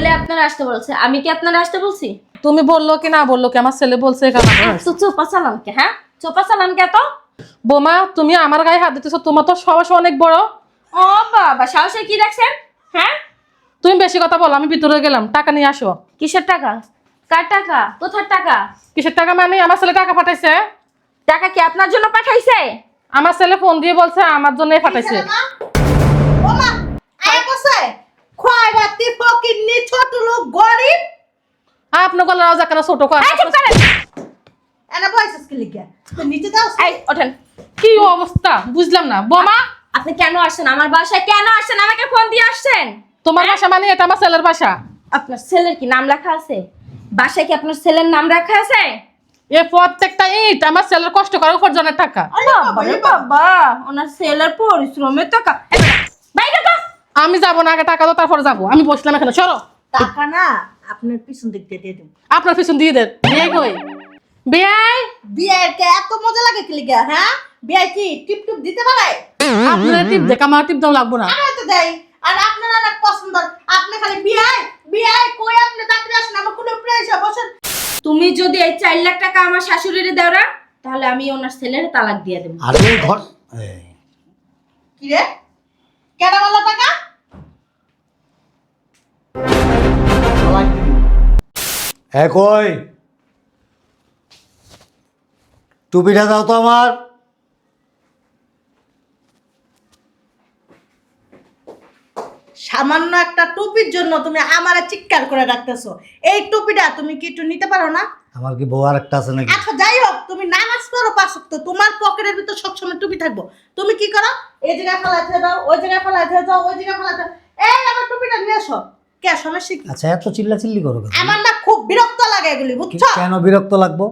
ছেলে আপনারা আসতে বলছে। আমি কি আপনারা আসতে বলছি? তুমি বলল কি না বলল কি আমার ছেলে বলছে চোপা হ্যাঁ? চোপা কে বোমা তুমি আমার গায়ে হাত দিতেছো তোমার তো সাহস অনেক বড়। ও বাবা সাহসে কি রাখছেন হ্যাঁ? তুমি বেশি কথা বলো আমি ভিতরে গেলাম টাকা নিয়ে আসো। কিসের টাকা? কার টাকা? কোথার টাকা? কিসের টাকা মানে আমার ছেলে টাকা পাঠাইছে। টাকা কি আপনার জন্য পাঠাইছে? আমার ছেলে ফোন দিয়ে বলছে আমার জন্য পাঠাইছে। ওমা আয় বসে খয়রাতি ফকিন্নি ছোট লোক গরিব। আপনার গলার আওয়াজ কেন ছোট কর। এই, চুপ করেন। এনা বয়স কি লিখে তো নিচে দাও এই ওঠেন। কি অবস্থা? বুঝলাম না। বোমা? আপনি কেন আসছেন? আমার বাসায় কেন আসছেন? আমাকে ফোন দিয়ে আসছেন? তোমার বাসা মানে এটা? আমার ছেলের বাসা? আপনার ছেলের কি নাম লেখা আছে? বাসায় কি আপনার ছেলের নাম রাখা আছে? এ প্রত্যেকটা ইট আমার ছেলের কষ্ট করার উপার্জনের টাকা। বাবা ওনার ছেলের পরিশ্রমের টাকা। বাইরে আমি যাব না আগে টাকা দাও তারপরে যাব। আমি বসলাম এখানে সরো। টাকা না আপনার পিছন দিক দিয়ে দিয়ে দিন আপনার পিছন দিয়ে দেন বিয়ে কই? বিয়াই এত মজা লাগে কি হ্যাঁ? বিয়ে কি টিপ টিপ দিতে পারে? আপনার টিপ দেখ আমার টিপ দাও লাগবো না। আমার তো দেয় আর আপনার অনেক পছন্দ আপনি খালি বিয়ে বিয়ে কই আপনি তাড়াতাড়ি আসেন আমার কোনো প্রেশার বসেন। তুমি যদি এই চার লাখ টাকা আমার শাশুড়ির দেও না তাহলে আমি ওনার ছেলের তালাক দিয়ে দেবো। আরে ঘর কি রে? কেন বলল টাকা? এ কই টুপিটা দাও তো আমার। সামান্য একটা টুপির জন্য তুমি আমারে চিৎকার করে রাখতেছো এই টুপিটা তুমি কি একটু নিতে পারো না? আমার কি বউ আর একটা আছে নাকি? আচ্ছা যাই হোক তুমি নামাজ পড়ো পাঁচ তো তোমার পকেটের ভিতর সবসময় টুপি থাকব। তুমি কি করো? এই জায়গায় ফেলাইতে দাও ওই জায়গায় ফেলাইতে দাও ওই জায়গায় ফেলাইতে দাও। এই আমার টুপিটা নিয়ে এসো। কে সমস্যা কি? আচ্ছা এত করো কেন? আমার না খুব বিরক্ত লাগে এগুলি বুঝছ? কেন বিরক্ত লাগবো?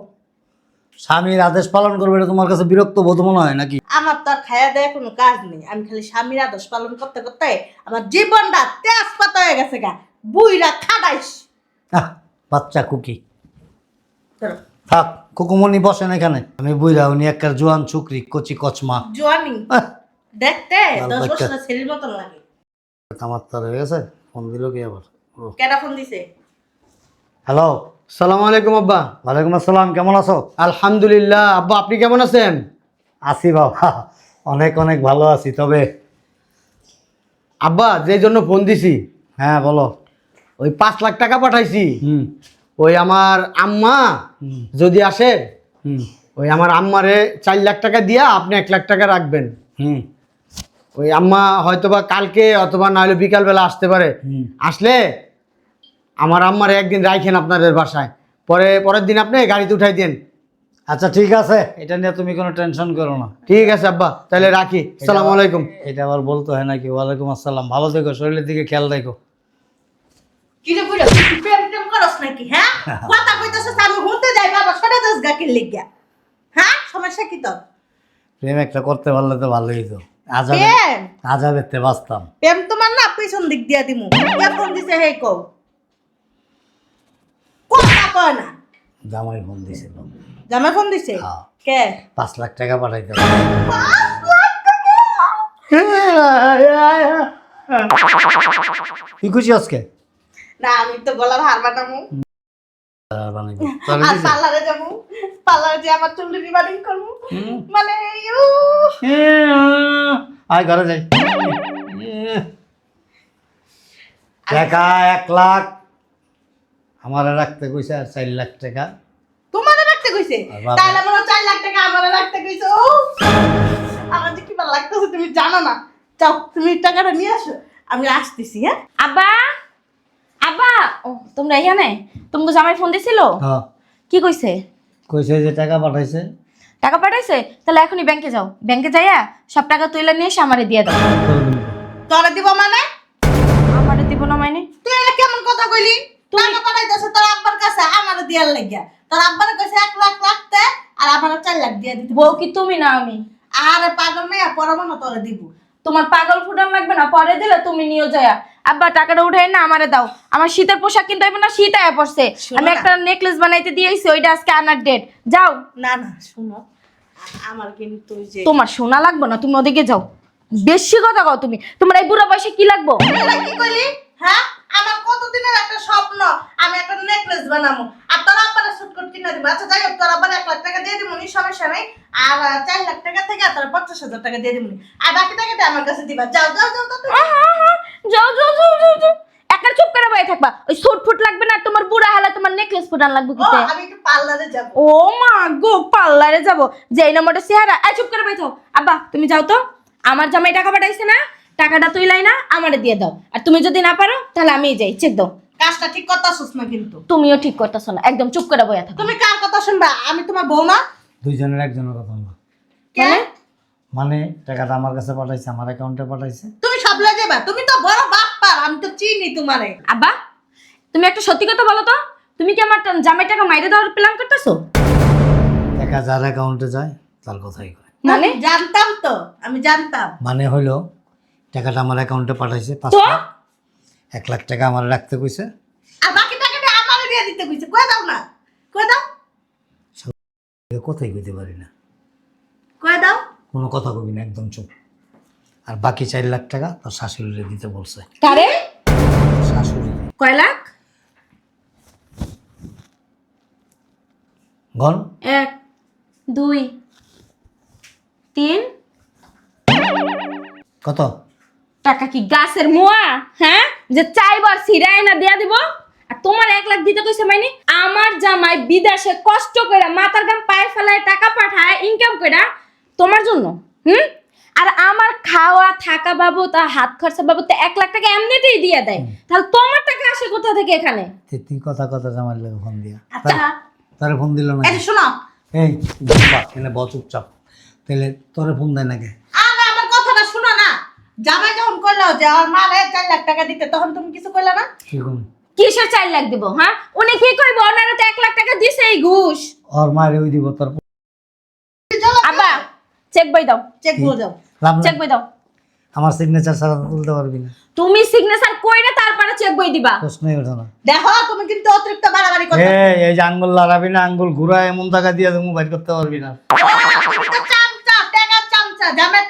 স্বামীর আদেশ পালন করবে এটা তোমার কাছে বিরক্ত বোধ মনে হয় নাকি? আমার তো আর খায়া দেয় কোনো কাজ নেই। আমি খালি স্বামীর আদর্শ পালন করতে করতে আমার জীবনটা তেজপাত হয়ে গেছে গা। বুইরা খাডাইস আহ, বাচ্চা কুকি। ধরো, থাক কুকুমনি বসেন এখানে। আমি বুইরা উনি একটা জোয়ান চুকরি কচি কচমা। জোয়ানি? আহ, দেখতে দশ। বছরের ছেলের মতন লাগে। আমার তার হয়ে গেছে। ফোন দিল কি আবার? কেডা ফোন দিছে? হ্যালো। সালাম আলাইকুম আব্বা। ওয়ালাইকুম আসসালাম কেমন আছো? আলহামদুলিল্লাহ। আব্বা আপনি কেমন আছেন? আছি বাবা অনেক অনেক ভালো আছি তবে? আব্বা যে জন্য ফোন দিছি। হ্যাঁ বলো। ওই পাঁচ লাখ টাকা পাঠাইছি। হুম। ওই আমার আম্মা যদি আসে হুম। ওই আমার আম্মারে চার লাখ টাকা দিয়া আপনি এক লাখ টাকা রাখবেন। হুম। ওই আম্মা হয়তোবা কালকে অথবা নাহলে বিকালবেলা আসতে পারে। আসলে আমার আম্মার একদিন রাখেন আপনাদের বাসায়। পরে পরের দিন আপনি গাড়িতে উঠাই দেন। আচ্ছা ঠিক আছে। এটা নিয়ে তুমি কোনো টেনশন করো না। ঠিক আছে আব্বা। তাহলে রাখি। সালাম আলাইকুম। এটা আবার বলতে হয় নাকি? ওয়ালাইকুম আসসালাম। ভালো থেকো শরীরের দিকে খেয়াল রাখো। কি রে বুইরা তুই প্রেম টেম করস নাকি হ্যাঁ? কথা কইতাছস আমি হুনতে যাই বাবা। সরে দাস গা কি হ্যাঁ? সমস্যা কি তোর? প্রেম একটা করতে পারলে তো ভালোই তো প্রেম। আজাবেতে বাঁচতাম। প্রেম তোমার না পেছন দিক দিয়া দিমু। কে ফোন দিছে হে কও। কথা কয় না। জামাই ফোন দিছিল জামাই ফোন দিছে? হ্যাঁ। কে? পাঁচ লাখ টাকা পাঠাইতে কি খুশি আজকে? না আমি তো গলার হার বানামু। আর দিছে? পার্লারে যাব। পার্লারে যে আমার চুল রিবারিং করব। মানে ইউ, আয় ঘরে যাই। টাকা এক লাখ। আমারে রাখতে কইছে আর চার লাখ টাকা। তোমারে রাখতে কইছে? তাহলে চার লাখ টাকা আমারে রাখতে কইছে ও। আমার যে কি ভালো লাগতেছে তুমি জানো না। যাও তুমি টাকাটা নিয়ে আসো। আমি আসতেছি হ্যাঁ? আব্বা! আব্বা! ও তোমরা এখানে তোমাকে জামাই ফোন দিছিল? হ্যাঁ। কি কইছে? কইছে যে টাকা পাঠাইছে। টাকা পাঠাইছে? তাহলে এখনই ব্যাংকে যাও। ব্যাংকে যাইয়া সব টাকা তুইলা নিয়ে এসে আমারে দিয়ে দাও তোরে দিব মানে? আমারে দিব না মানে? তুই এটা কেমন কথা কইলি? টাকা পাঠাইতেছে তোর আব্বার কাছে আমারে দিয়ার লাগিয়া। তোর আব্বার কাছে এক লাখ রাখতে আর আমার চার লাখ দিয়ে দিতে। বউ কি তুমি না আমি? আরে পাগল মেয়া পরমানো তোরে দিব। তোমার পাগল ফুটান লাগবে না পরে দিলে তুমি নিয়ে যায়া। আব্বা টাকাটা উঠাই না আমারে দাও। আমার শীতের পোশাক কিনতে হবে না শীত আয়া পড়ছে। আমি একটা নেকলেস বানাইতে দিয়েছি ওইটা আজকে আনার ডেট যাও। না না শুনো। আমার কিন্তু যে তোমার সোনা লাগবে না তুমি ওদিকে যাও। বেশি কথা কও তুমি। তোমার এই বুড়া বয়সে কি লাগবো? কি কইলি? হ্যাঁ? আমার কতদিনের একটা স্বপ্ন? আমি একটা নেকলেস বানাবো। আর তোর আব্বারে সুটকট কিনে দিব। আচ্ছা যাই হোক তোর আব্বার এক লাখ টাকা দিয়ে দিব নি সমস্যা নেই। আর চার লাখ টাকা থেকে তোর পঞ্চাশ হাজার টাকা দিয়ে দিব নি আর বাকি টাকাটা আমার কাছে দিবা। যাও যাও যাও যাও, যাও। যাও যাও যাও যাও একটা চুপ করে বয়ে থাকবা। ওই সুট ফুট লাগবে না তোমার বুড়া হালে তোমার নেকলেস ফুটান লাগবে কিতে আমি একটু পার্লারে যাব। ও মা গো পার্লারে যাব। যেই নম্বরটা চেহারা এই চুপ করে বইতো আব্বা তুমি যাও তো। আমার জামাই টাকা পাঠাইছে না টাকাটা তুই লাই না আমারে দিয়ে দাও। আর তুমি যদি না পারো তাহলে আমিই যাই চেক দাও। কাজটা ঠিক কথা শুস না কিন্তু। তুমিও ঠিক করতেছো না একদম চুপ করে বইয়া থাকো। তুমি কার কথা শুনবা? আমি তোমার বৌমা। দুইজনের একজনের কথা না কে? মানে? টাকাটা আমার কাছে পাঠাইছে আমার অ্যাকাউন্টে পাঠাইছে। তুমি সব লয়ে যাবা। তুমি তো বড় বাপ্পার আমি তো চিনি তোমারে। আব্বা তুমি একটা সত্যি কথা বলো তো। তুমি কি আমার জামাই টাকা মাইরে দেওয়ার প্ল্যান করতেছো? টাকা যার অ্যাকাউন্টে যায় তার কথাই কয়। মানে? জানতাম তো আমি জানতাম। মানে হইল টাকাটা আমার অ্যাকাউন্টে পাঠাইছে পাঁচ তো? লাখ। এক লাখ টাকা আমার রাখতে কইছে। আর বাকি টাকাটা আমারে দিয়ে দিতে কইছে। কই দাও না। কই দাও। এ কথাই কইতে পারি না। কই দাও। কোনো কথা কবি না একদম চুপ। আর বাকি চার লাখ টাকা তার শাশুড়িরে দিতে বলছে। কারে? শাশুড়ি। কয় লাখ? গন এক দুই তিন। কত? টাকা কি গাছের মোয়া? হ্যাঁ? যে চাইবার সিরাই না দেয়া দিব? আর তোমার এক লাখ দিতে কইছে মাইনি আমার জামাই বিদেশে কষ্ট করে মাথার গাম পায়ে ফেলায় টাকা পাঠায় ইনকাম করে তোমার জন্য হুম? আর আমার খাওয়া থাকা বাবু আর হাত খরচা বাবু তো এক লাখ টাকা এমনিতেই দিয়ে দেয়। তাহলে তোমার টাকা আসে কোথা থেকে এখানে? তুই কথা কথা জামাই লেগে ফোন দিয়া। আচ্ছা। তারে ফোন দিল না এই শোনো। এই বাবা এনে বল চুপচাপ। তাহলে তোরে ফোন দেয় নাকি আরে আমার কথাটা শোনো না জামাই যখন কইলো যে আমার মা চার লাখ টাকা দিতে তখন তুমি কিছু কইলা না? কিসের চার লাখ দিব হ্যাঁ? উনি কি কইব ওনারা তো এক লাখ টাকা দিছে এই ঘুষ। ওর মায়ের ওই দিব তোর আব্বা চেক বই দাও। চেক করে দাও। চেক বই দাও। আমার সিগনেচার ছাড়া তুলতে পারবি না। তুমি সিগনেচার কইরে তারপরে চেক বই দিবা। প্রশ্নই ওঠে না। দেখো তুমি কিন্তু অতিরিক্ত বাড়াবাড়ি করছ এই এই যে আঙ্গুল লড়াবি না আঙ্গুল ঘুরা এমন টাকা দিয়ে তুমি বাইর করতে পারবি না। চামচা টাকা চামচা মেরে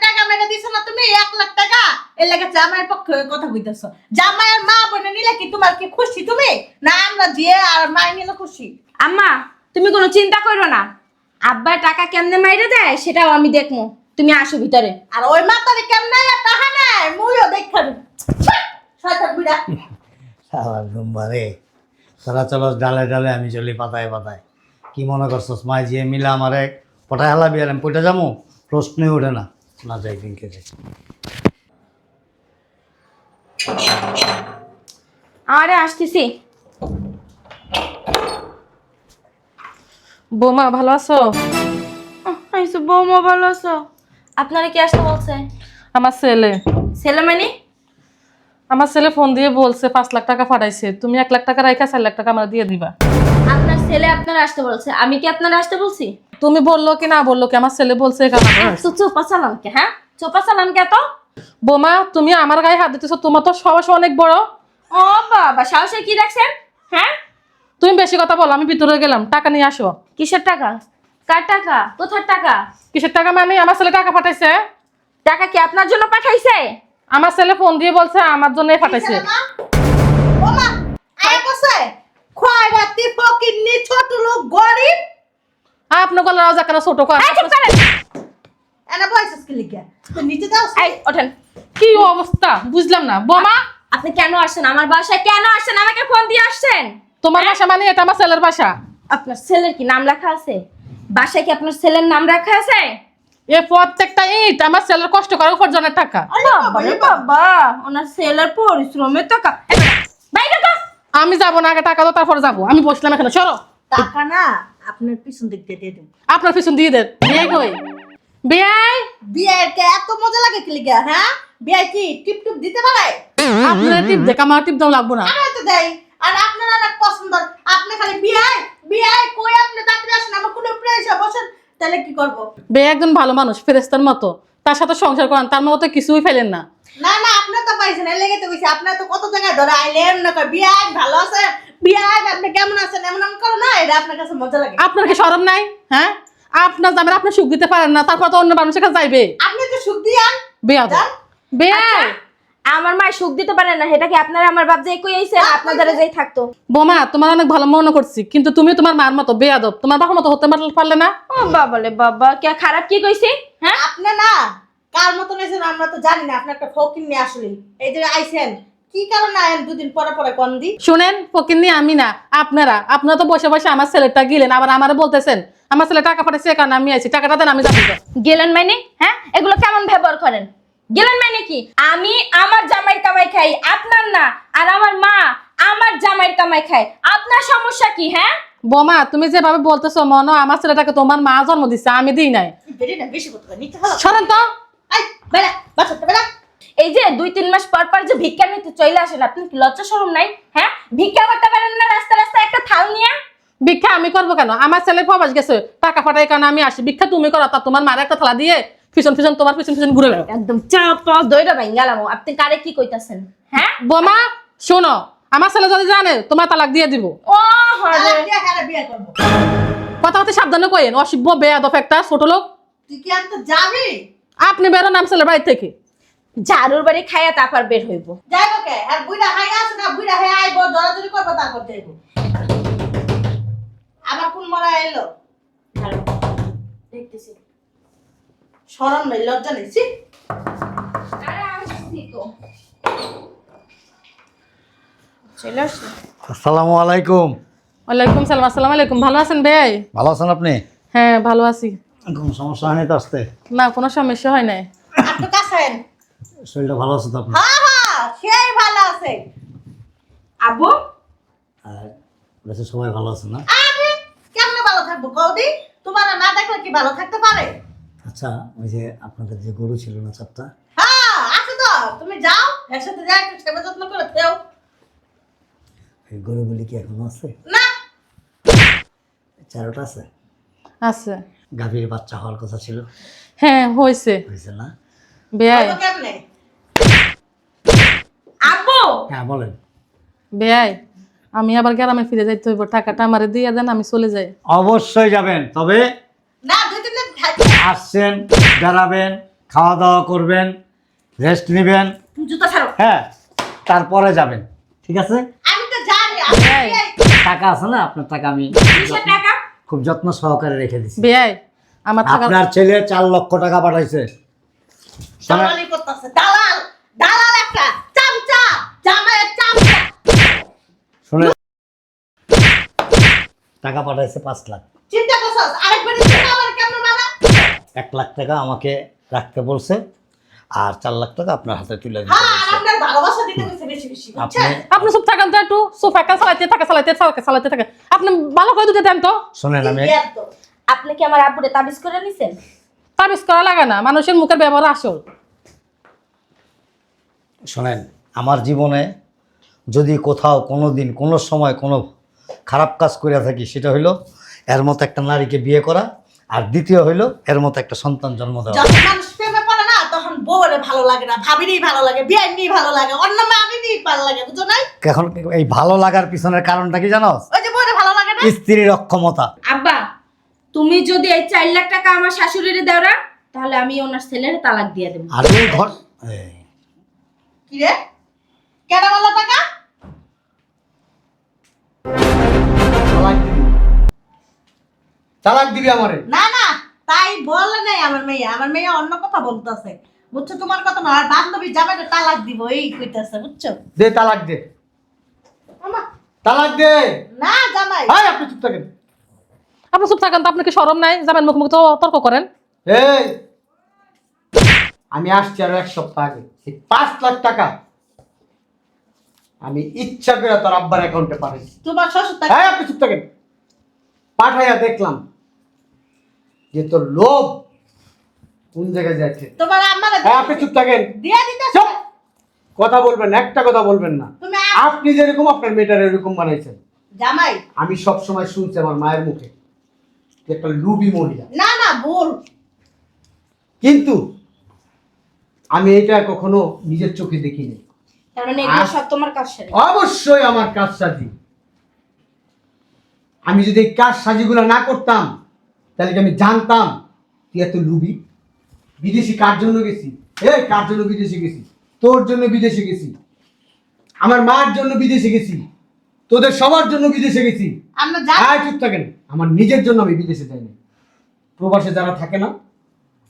দিছো না তুমি? এক লাখ টাকা? এর লাগে জামাইয়ের পক্ষে কথা কইতেছো। জামাইয়ের মা বনে নিলে কি তোমার কি খুশি তুমি? না আমরা যে আর মাই নিলে খুশি। আম্মা তুমি কোনো চিন্তা করো না। আব্বা টাকা কেমনে মাইরে দেয় সেটাও আমি দেখব তুমি আসো ভিতরে। আর ওই মাতারি কেমনে তাহা নাই মুইও দেখা শয়তান বুড়া দুম্বারে তোরা চলো ডালে ডালে আমি চলি পাতায় পাতায়। কি মনে করছ মাই যে মিলে আমারে পটায় হালাবি আর আমি পয়টা যাব প্রশ্নই ওঠে না। না যাই দিনকে যাই। আরে আসতেছি। বৌমা ভালো আছো? আইসো বৌমা ভালো আছো। আপনারা কি আসতে বলছে? আমার ছেলে। ছেলে মানে? আমার ছেলে ফোন দিয়ে বলছে পাঁচ লাখ টাকা পাঠাইছে। তুমি এক লাখ টাকা রাখা চার লাখ টাকা আমার দিয়ে দিবা। আপনার ছেলে আপনার আসতে বলছে। আমি কি আপনার আসতে বলছি? তুমি বলল কি না বলল কি আমার ছেলে বলছে চোপা চালান হ্যাঁ? চোপা চালান কে তো? বোমা তুমি আমার গায়ে হাত দিতেছো তোমার তো সাহস অনেক বড়। ও বাবা সাহসে কি রাখছেন হ্যাঁ? তুমি বেশি কথা বলো আমি ভিতরে গেলাম টাকা নিয়ে আসো। কিসের টাকা? কার টাকা? কোথার টাকা? কিসের টাকা মানে আমার ছেলে টাকা পাঠাইছে। টাকা কি আপনার জন্য পাঠাইছে? আমার ছেলে ফোন দিয়ে বলছে আমার জন্য পাঠাইছে। ও মা? আয় বসে খয়রাতি ফকিন্নি ছোট লোক গরিব। আপনার গলার আওয়াজ কেন ছোট কর। এই, চুপ করেন। এনা বয়স কি লিখে তো নিচে দাও এই ওঠেন। কি অবস্থা? বুঝলাম না। বোমা? আপনি কেন আসছেন? আমার বাসায় কেন আসছেন? আমাকে ফোন দিয়ে আসছেন? তোমার বাসা মানে এটা? আমার ছেলের বাসা। আপনার ছেলের কি নাম রাখা আছে? বাসায় কি আপনার ছেলের নাম রাখা আছে? এ প্রত্যেকটা ইট আমার ছেলের কষ্ট করার উপার্জনের টাকা। বাবা ওনার ছেলের পরিশ্রমের টাকা। বাইরে আমি যাব না আগে টাকা দাও তারপরে যাব। আমি বসলাম এখানে সরো। টাকা না আপনার পিছন দিক দিয়ে দিয়ে দিন আপনার পিছন দিয়ে দেন বিয়ে কই? বিয়াই এত মজা লাগে কি হ্যাঁ? কি টিপ টিপ দিতে পারে? আপনার টিপ দেখ আমার টিপ দাও লাগবো না। আমার তো দেয় আর আপনার অনেক পছন্দ আপনি খালি বিয়ে বিয়ে কই আপনি তাড়াতাড়ি আসেন আমার কোনো প্রেশার বসেন। তাহলে কি করব? বিয়ে একজন ভালো মানুষ ফেরেস্তার মতো। তার সাথে সংসার করেন তার মতো কিছুই ফেলেন না। না না আপনি তো পাইছেন এর লেগে তো কইছি আপনার তো কত জায়গায় ধরে আইলেন না কই বিয়ে ভালো আছে বিয়ে আপনি কেমন আছেন এমন এমন করো না এটা আপনার কাছে মজা লাগে। আপনার কি সরম নাই? হ্যাঁ? আপনার আপনি সুখ দিতে পারেন না তারপর তো অন্য মানুষের কাছে যাইবে। আপনি তো সুখ দিয়ান বিয়া। আচ্ছা, আমার মা সুখ দিতে পারে না সেটা কি আপনারা আমার বাপ যে কই আইছেন আপনাদের যেই থাকতো। বোমা তোমার অনেক ভালো মনে করছি কিন্তু তুমি তোমার মার মতো বেয়াদব। তোমার বাবার মতো হতে পারলে- পারলে না? ও বাবালে বাবা কে খারাপ কি কইছি? হ্যাঁ? আপনি না কার মতন এসেছেন আমরা তো জানি না আপনি একটা ফকির নিয়ে আসলে এই যে আইছেন কি কারণে আয়েন দুদিন পরে পরে কন দি? শুনেন ফকিন্নি আমি না আপনারা আপনারা তো বসে বসে আমার ছেলেটা গিলেন আবার আমারে বলতেছেন আমার ছেলে টাকা পাঠাইছে কারণ আমি আছি টাকাটা দেন আমি যাব গেলেন মানে? হ্যাঁ? এগুলো কেমন ব্যবহার করেন? গেলেন মানে কি? আমি আমার জামাই কামাই খাই আপনার না আর আমার মা আমার জামাইয়ের কামাই খায়। আপনার সমস্যা কি হ্যাঁ? বোমা তুমি যেভাবে বলতেছো মনো আমার ছেলেটাকে তোমার মা জন্ম দিচ্ছে আমি দিই নাই। শোনেন তো। এই যে দুই তিন মাস পর পর যে ভিক্ষা নিতে চলে আসেন আপনি কি লজ্জা শরম নাই হ্যাঁ? ভিক্ষা করতে পারেন না রাস্তা রাস্তা একটা থাল নিয়ে? ভিক্ষা আমি করব কেন? আমার ছেলে প্রবাস গেছে টাকা পাঠাই কারণে আমি আসি। ভিক্ষা তুমি করো তা তোমার মার একটা থালা দিয়ে পিছন পিছন তোমার পিছন পিছন ঘুরে বেড়াও। একদম চাপা দইটা গেলাম আপনি কারে কি কইতাছেন হ্যাঁ? বোমা শোনো আমার ছেলে যদি জানে তোমার তালাক দিয়ে দিব। বিয়ে কথা হতে সাবধানে কইেন অসভ্য বেয়াদব একটা ছোট লোক। যাবি? আপনি বেরোন নাম ছেলের বাড়ি থেকে। ঝাড়ুর বাড়ি খাইয়া তারপর বের হইব। যাইব কে? আর বুইড়া হাই আছে না বুইড়া হাই আইব জড়াজড়ি করব তারপর যাইব। আবার কোন মরা এলো? ভালো দেখতেছি। শরম নেই লজ্জা নেই ছি। আরে আসছি তো। চলে আসসালামু আলাইকুম। ওয়ালাইকুম সালাম আসসালামু আলাইকুম। ভালো আছেন ভাই? ভালো আছেন আপনি? হ্যাঁ ভালো আছি। কোনো সমস্যা হয়নি তো আসতে না কোনো সমস্যা হয় নাই। কাছেন শরীরটা ভালো আছে তো আপনার? হ্যাঁ হ্যাঁ সেই ভালো আছে। আবু দেশে সবাই ভালো আছে না? আরে কেমনে ভালো থাকব কৌদি তোমার না দেখলে কি ভালো থাকতে পারে? আচ্ছা ওই যে আপনাদের যে গরু ছিল না চারটা? হ্যাঁ আছে তো। তুমি যাও এর সাথে যাই একটু সেবা যত্ন করে দেও এই গরুগুলি কি এখনও আছে? না। চারোটা আছে? আছে। গাভীর বাচ্চা হওয়ার কথা ছিল। হ্যাঁ হয়েছে। হয়েছে না? বেয়াই। আব্বু হ্যাঁ বলেন। বেয়াই। আমি আবার গ্রামে ফিরে যাইতে হইব। টাকাটা আমারে দিয়ে দেন আমি চলে যাই। অবশ্যই যাবেন। তবে না দুই তিন দিন থাকবে আসছেন বেড়াবেন খাওয়া দাওয়া করবেন রেস্ট নেবেন। জুতা ছাড়ো। হ্যাঁ তারপরে যাবেন। ঠিক আছে? টাকা আছে না? আপনার টাকা আমি খুব যত্ন সহকারে রেখে দিচ্ছি বেয়াই আমার টাকা আপনার ছেলে চার লক্ষ টাকা পাঠাইছে। দালালি করতেছে। দালাল দালাল একটা। চামচা জামাইয়ের চামচা। শুনে টাকা পাঠাইছে পাঁচ লাখ। চিন্তা করছস? আরেকবার আবার কেমন মানা এক লাখ টাকা আমাকে রাখতে বলছে আর চার লাখ টাকা আপনার হাতে তুলে দিতে হ্যাঁ বলছে আপনার ভালোবাসা দিতে গেছে বেশি। আপনি বুঝছেন আপনি চুপ থাকেন তো একটু সোফা কা থাকে থাকে চালাইতে থাকে। আপনি ভালো করে দিতে দেন তো। শোনেন আমি আপনি কি আমার আব্বুরে তাবিজ করে নিছেন? তাবিজ করা লাগে না মানুষের মুখের ব্যবহার আসল। শোনেন আমার জীবনে যদি কোথাও কোনো দিন কোনো সময় কোনো খারাপ কাজ করে থাকি সেটা হইল এর মতো একটা নারীকে বিয়ে করা আর দ্বিতীয় হইল এর মতো একটা সন্তান জন্ম দেওয়া। মানুষ বউরে ভালো লাগে না ভাবিরই ভালো লাগে ভালো লাগে অন্য মামিরই ভালো লাগে বুঝো নাই? এখন এই ভালো লাগার পিছনের কারণটা কি জানো? ওই যে বউরে ভালো লাগে না? স্ত্রীর অক্ষমতা। আব্বা তুমি যদি এই চার লাখ টাকা আমার শাশুড়ির দেও না তাহলে আমি ওনার ছেলের তালাক দিয়ে দেবো। আর ঘর কি রে? কেন বলল টাকা? তালাক দিবি। তালাক দিবি আমারে। না না তাই বলে নাই আমার মেয়ে আমার মেয়ে অন্য কথা বলতেছে। বুঝছ? তোমার কথা না আর বান্ধবী যাবে না তালাক দিব এই কইতাছে বুঝছ? দে তালাক দে। তালাক দে। না জামাই। আপনি চুপ থাকেন। আপনি চুপ থাকেন তো কি নাই? যাবেন মুখ মুখ তো তর্ক করেন। এই। আমি আসছি আরও এক সপ্তাহ আগে। এই পাঁচ লাখ টাকা। আমি ইচ্ছা করে তোর আব্বার অ্যাকাউন্টে পাঠাইছি। তোমার শ্বশুর হ্যাঁ আপনি চুপ থাকেন। পাঠাইয়া দেখলাম যে তোর লোভ কোন জায়গায় যাচ্ছে? তোমার আমার হ্যাঁ আপনি চুপ থাকেন। দিয়ে দিতেছে চুপ! কথা বলবেন একটা কথা বলবেন না। আপনি যেরকম আপনার মেয়েটার এরকম বানাইছেন। জামাই। আমি সব সময় শুনছি আমার মায়ের মুখে একটা লুবি মহিলা। না না ভুল কিন্তু আমি এটা কখনো নিজের চোখে দেখিনি। তার মানে এগুলো সব তোমার কাজ সেরে অবশ্যই আমার কাজ সাজি। আমি যদি এই কাজ সাজিগুলো না করতাম তাহলে কি আমি জানতাম তুই এত লুবি? বিদেশি কার জন্য গেছি? এই কার জন্য বিদেশে গেছি? তোর জন্য বিদেশে গেছি। আমার মার জন্য বিদেশে গেছি। তোদের সবার জন্য বিদেশে গেছি। আমরা জানি আর চুপ থাকেন। আমার নিজের জন্য আমি বিদেশে যাইনি প্রবাসে যারা থাকে না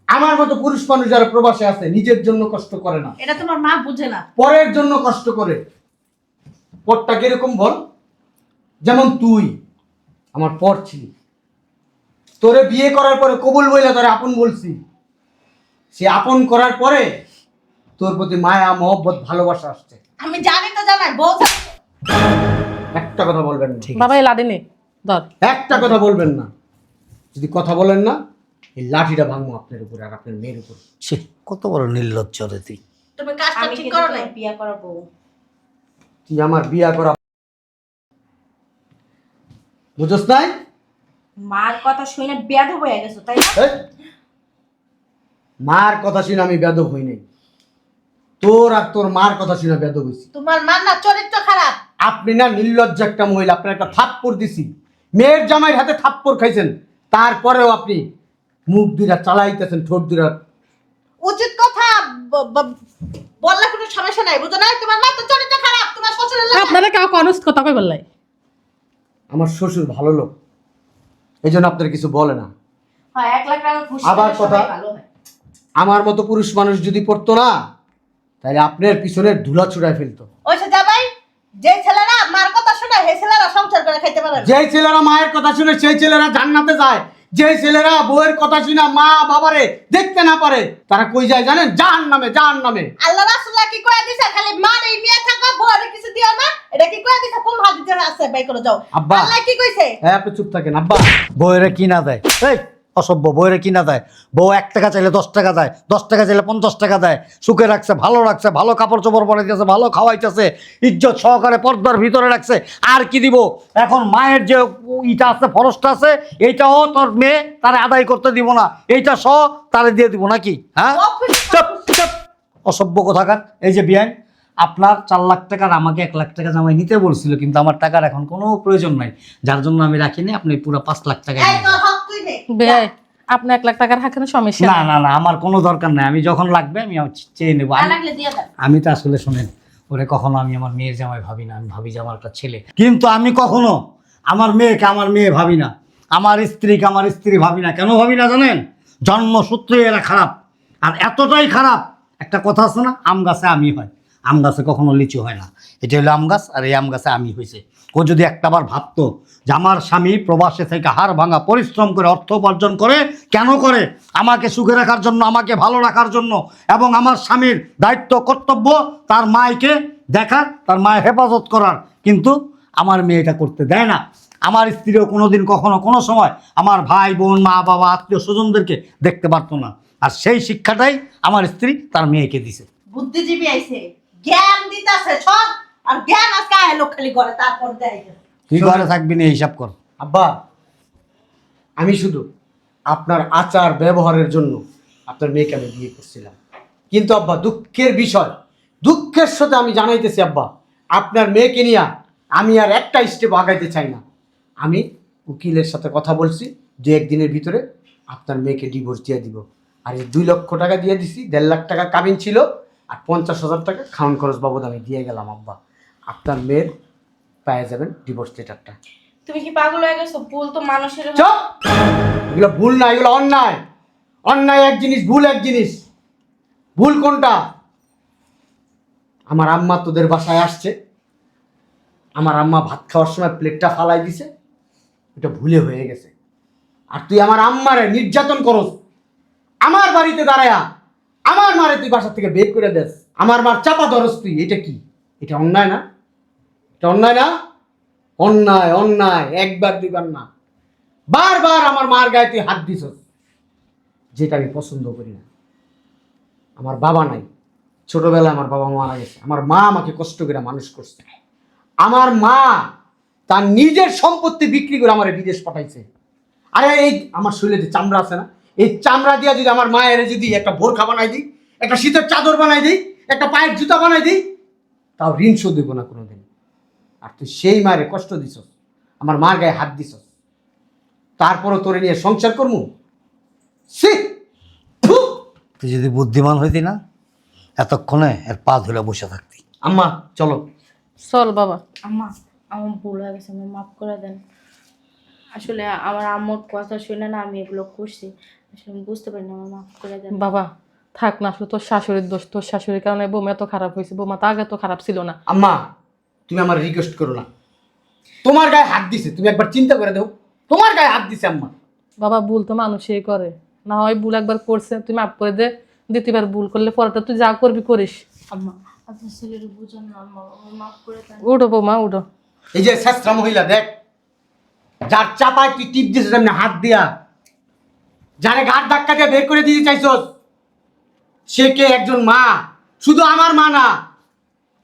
আমার মতো পুরুষ মানুষ যারা প্রবাসে আছে নিজের জন্য কষ্ট করে না। এটা তোমার মা বুঝে না। পরের জন্য কষ্ট করে। পরটা কীরকম বল? যেমন তুই আমার পর ছিলি। তোরে বিয়ে করার পরে কবুল বইলা তোরে আপন বলছি। সে আপন করার পরে তোর প্রতি মায়া মহব্বত ভালোবাসা আসছে। আমি জানি তো জানাই বউ একটা কথা বলবেন না। ঠিক বাবা এই লাদিনি ধর। একটা কথা বলবেন না। যদি কথা বলেন না এই লাঠিটা ভাঙবো আপনার উপরে আর আপনার মেয়ের উপর। ছি, কত বড় নির্লজ্জ রে তুই। তুমি কাজটা ঠিক করো নাই? বিয়া করাবো। তুই আমার বিয়া করা বুঝোস নাই? মার কথা শুনে বেদ হয়ে গেছো তাই না? এই! মার কথা শুনে আমি বেদব হই নাই। তোর আর তোর মার কথা শুনে বেদব হইছি। তোমার মার না চরিত্র খারাপ। আপনি না নির্লজ্জ একটা মহিলা আপনার একটা থাপ্পড় দিছি। মেয়ের জামাইয়ের হাতে থাপ্পড় খাইছেন তারপরেও আপনি মুখ দুইটা চালাইতেছেন ঠোঁট দুইটা উচিত কথা বললে কোনো সমস্যা নাই বুঝো না তোমার মা তো চরিত্র খারাপ তোমার শ্বশুরের আপনারা কাউ কনুস কথা কই বললাই? আমার শ্বশুর ভালো লোক এই জন্য আপনার কিছু বলে না। হয় এক লাখ টাকা ঘুষ আবার কথা- ভালো হয়। আমার মতো পুরুষ মানুষ যদি পড়তো না তাহলে আপনার পিছনে ধুলা ছুড়ায় ফেলতো। ওই সে যাবাই যে ছেলেরা মার কথা শুনে সেই ছেলেরা সংসার করে খাইতে পারে যেই ছেলেরা মায়ের কথা শুনে সেই ছেলেরা জান্নাতে যায়। ছেলেরা বউয়ের কথা শুনে মা বাবারে দেখতে না পারে তারা কই যায় জানেন? জাহান নামে জাহান নামে আল্লাহ রাসূলুল্লাহ কি কয়ে দিছে? খালি মার এই নিয়ে থাকো বউরে কিছু দিও না। এটা কি কয়ে দিছে? কোন হাদিসে আছে বাই করে যাও। আব্বা। আল্লাহ কি কইছে? হ্যাঁ আপনি চুপ থাকেন আব্বা। বউয়েরে কিনা দেয়? এই! অসভ্য বউয়েরে কিনা দেয় বউ এক টাকা চাইলে দশ টাকা দেয় দশ টাকা চাইলে পঞ্চাশ টাকা দেয় সুখে রাখছে ভালো রাখছে ভালো কাপড় চোপড় বানাইতেছে ভালো খাওয়াইতেছে ইজ্জত সহকারে পর্দার ভিতরে রাখছে আর কি দিব? এখন মায়ের যে ইটা আছে ফরসটা আছে এইটাও তোর মেয়ে তারে আদায় করতে দিব না এইটা সহ তারে দিয়ে দিব নাকি? হ্যাঁ? অসভ্য কোথাকার? এই যে বিয়ান আপনার চার লাখ টাকার আমাকে এক লাখ টাকা জামাই নিতে বলছিল কিন্তু আমার টাকার এখন কোনো প্রয়োজন নাই যার জন্য আমি রাখিনি আপনি পুরো পাঁচ লাখ টাকা আপনি এক লাখ টাকার হাঁকেন সমস্যা না না না আমার কোনো দরকার নাই। আমি যখন লাগবে আমি চেয়ে নেব। আমি- তো আসলে শোনেন ওরে কখনো আমি আমার মেয়ের জামাই ভাবি না আমি ভাবি যে আমার একটা ছেলে। কিন্তু আমি কখনো আমার মেয়েকে আমার মেয়ে ভাবি না। আমার স্ত্রীকে আমার স্ত্রী ভাবি না। কেন ভাবি না জানেন? জন্মসূত্রে এরা খারাপ। আর এতটাই খারাপ একটা কথা আছে না আম গাছে আমি হয়। আম গাছে কখনো লিচু হয় না। এটা হলো আম গাছ আর এই আম গাছে আমি হয়েছে। ও যদি একটাবার ভাবতো যে আমার স্বামী প্রবাসে থেকে হাড় ভাঙা পরিশ্রম করে অর্থ উপার্জন করে, কেন করে? আমাকে সুখে রাখার জন্য, আমাকে ভালো রাখার জন্য এবং আমার স্বামীর দায়িত্ব, কর্তব্য তার মায়কে দেখার, তার মায়ের হেফাজত করার। কিন্তু আমার মেয়ে এটা করতে দেয় না। আমার স্ত্রীও কোনোদিন কখনো কোনো সময় আমার ভাই বোন, মা বাবা, আত্মীয় স্বজনদেরকে দেখতে পারতো না। আর সেই শিক্ষাটাই আমার স্ত্রী তার মেয়েকে দিছে। বুদ্ধিজীবী আইছে। জ্ঞান দিতাছে সব। আর জ্ঞান আজকে খালি করে তারপর দেয় তুই ঘরে থাকবি না হিসাব কর। আব্বা আমি শুধু আপনার আচার ব্যবহারের জন্য আপনার মেয়েকে আমি বিয়ে করছিলাম। কিন্তু আব্বা দুঃখের বিষয় দুঃখের সাথে আমি জানাইতেছি আব্বা আপনার মেয়েকে নিয়ে আমি আর একটা স্টেপ আগাইতে চাই না। আমি উকিলের সাথে কথা বলছি দু একদিনের ভিতরে আপনার মেয়েকে ডিভোর্স দিয়ে দিব। আর এই দুই লক্ষ টাকা দিয়ে দিছি দেড় লাখ টাকা কাবিন ছিল আর পঞ্চাশ হাজার টাকা খাওয়ান খরচ বাবদ আমি দিয়ে গেলাম আব্বা। আপনার মেয়ের পায়ে যাবেন ডিভোর্স লেটারটা তুমি কি পাগল হয়ে গেছো? ভুল তো মানুষের হয়। চুপ! এগুলো ভুল না এগুলো অন্যায়। অন্যায় এক জিনিস ভুল এক জিনিস। ভুল কোনটা? আমার আম্মা তোদের বাসায় আসছে। আমার আম্মা ভাত খাওয়ার সময় প্লেটটা ফালাই দিছে। এটা ভুলে হয়ে গেছে। আর তুই আমার আম্মারে নির্যাতন করস। আমার বাড়িতে দাঁড়ায়া। আমার মারে তুই বাসা থেকে বের করে দেস। আমার মার চাপা ধরস তুই। এটা কি? এটা অন্যায় না? অন্যায় না? অন্যায় অন্যায়, একবার, দুইবার না। বারবার আমার মার গায়ে তুই হাত দিছস, যেটা আমি পছন্দ করি না। আমার বাবা নাই। ছোটবেলায় আমার বাবা মারা গেছে। আমার মা আমাকে কষ্ট করে মানুষ করছে। আমার মা তার নিজের সম্পত্তি বিক্রি করে আমার বিদেশ পাঠাইছে। আরে এই আমার শরীরে যে চামড়া আছে না, এই চামড়া দিয়া যদি আমার মায়ের যদি একটা বোরখা বানাই দিই, একটা শীতের চাদর বানাই দিই, একটা পায়ের জুতা বানাই দিই, তাও ঋণ শোধ দেবো না কোনোদিন। আর তুই সেই মায়ের কষ্ট দিছস আমার মার গায়ে হাত দিছস। তারপরও তোরে নিয়ে সংসার করমু? সে তুই যদি বুদ্ধিমান হইতি না এতক্ষণে এর পা ধরে বসে থাকতি। আম্মা চলো। চল বাবা। আম্মা আমার ভুল হয়ে গেছে আমি মাফ করে দেন। আসলে আমার আম্মুর কথা শুনে না আমি এগুলো করছি আসলে আমি বুঝতে পারিনি আমার মাফ করে দেন। বাবা থাক না শুধু তোর শাশুড়ির দোষ তোর শাশুড়ির কারণে বৌমা এত খারাপ হয়েছে বৌমা তো আগে তো খারাপ ছিল না। আম্মা তুমি আমার রিকোয়েস্ট করো না। তোমার গায়ে হাত দিছে তুমি একবার চিন্তা করে দাও তোমার গায়ে হাত দিছে আম্মা। বাবা ভুল তো মানুষই করে। না হয় ভুল একবার করছে তুমি মাফ করে দে। দ্বিতীয়বার ভুল করলে পরেটা তুই যা করবি করিস। আম্মা আপনার ছেলের বুঝুন না আম্মা মাফ করে দেন। উঠো বৌমা উঠো। এই যে শেষরা মহিলা দেখ। যার চাপায় তুই টিপ দিছিস এমনি হাত দিয়া। যারে ঘাট ধাক্কা দিয়ে বের করে দিতে চাইছস সে কে একজন মা? শুধু আমার মা না।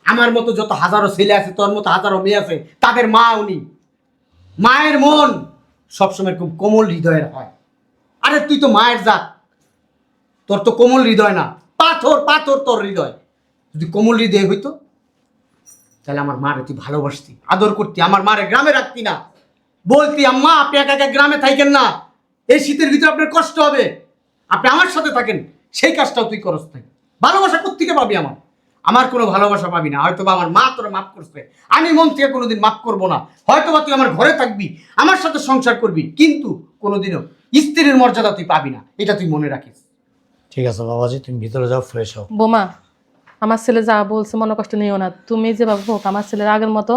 আমার মতো যত হাজারো ছেলে আছে, তোর মতো হাজারো মেয়ে আছে, তাদের মা উনি মায়ের মন সবসময় খুব কোমল হৃদয়ের হয়। আরে, তুই তো মায়ের জাত। তোর তো কোমল হৃদয় না। পাথর পাথর তোর হৃদয়। যদি কোমল হৃদয় হইতো, তাহলে আমার মারে তুই ভালোবাসতি, আদর করতি। আমার মারে গ্রামে রাখতি না। বলতি, আম্মা, আপনি একা একা গ্রামে থাকেন না। এই শীতের ভিতরে আপনার কষ্ট হবে। আপনি আমার সাথে থাকেন। সেই কাজটাও তুই করস থাকি ভালোবাসা কোথেকে পাবি আমার? আমার কোনো ভালোবাসা পাবি না হয়তো বা আমার মা তোরা মাফ করছে। আমি মন থেকে কোনোদিন মাফ করব না। হয়তো বা তুই আমার ঘরে থাকবি আমার সাথে সংসার করবি কিন্তু কোনোদিনও স্ত্রীর মর্যাদা তুই পাবি না এটা তুই মনে রাখিস। ঠিক আছে বাবাজি তুমি ভিতরে যাও ফ্রেশ হও। বোমা আমার ছেলে যা বলছে মনে কষ্ট নিও না। তুমি যেভাবে হোক আমার ছেলের আগের মতো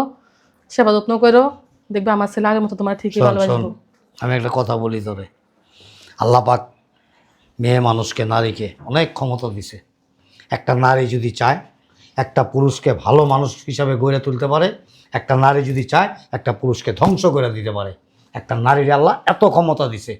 সেবা যত্ন করো দেখবে আমার ছেলে আগের মতো তোমার ঠিকই ভালোবাসবো আমি একটা কথা বলি তোরে। আল্লাহ পাক মেয়ে মানুষকে নারীকে অনেক ক্ষমতা দিছে। একটা নারী যদি চায় একটা পুরুষকে ভালো মানুষ হিসাবে গড়ে তুলতে পারে, একটা নারী যদি চায়, একটা পুরুষকে ধ্বংস করে দিতে পারে। একটা নারীর আল্লাহ এত ক্ষমতা দিছে।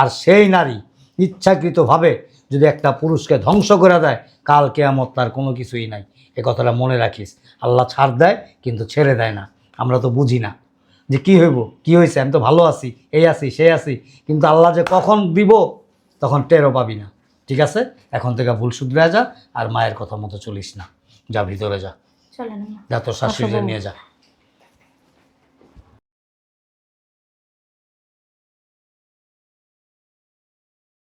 আর সেই নারী ইচ্ছাকৃতভাবে যদি একটা পুরুষকে ধ্বংস করে দেয়, কাল কেয়ামত তার কোনো কিছুই নাই। এ কথাটা মনে রাখিস। আল্লাহ ছাড় দেয়, কিন্তু ছেড়ে দেয় না। আমরা তো বুঝি না যে কি হইব, কি হয়েছে আমি তো ভালো আছি, এই আছি সে আছি। কিন্তু আল্লাহ যে কখন দিব, তখন টেরও পাবি না। ঠিক আছে? এখন থেকে ভুল শুধরে যা, আর মায়ের কথা মতো চলিস না। যা ভিতরে যা। যা তোর শাশুড়িকে নিয়ে যা।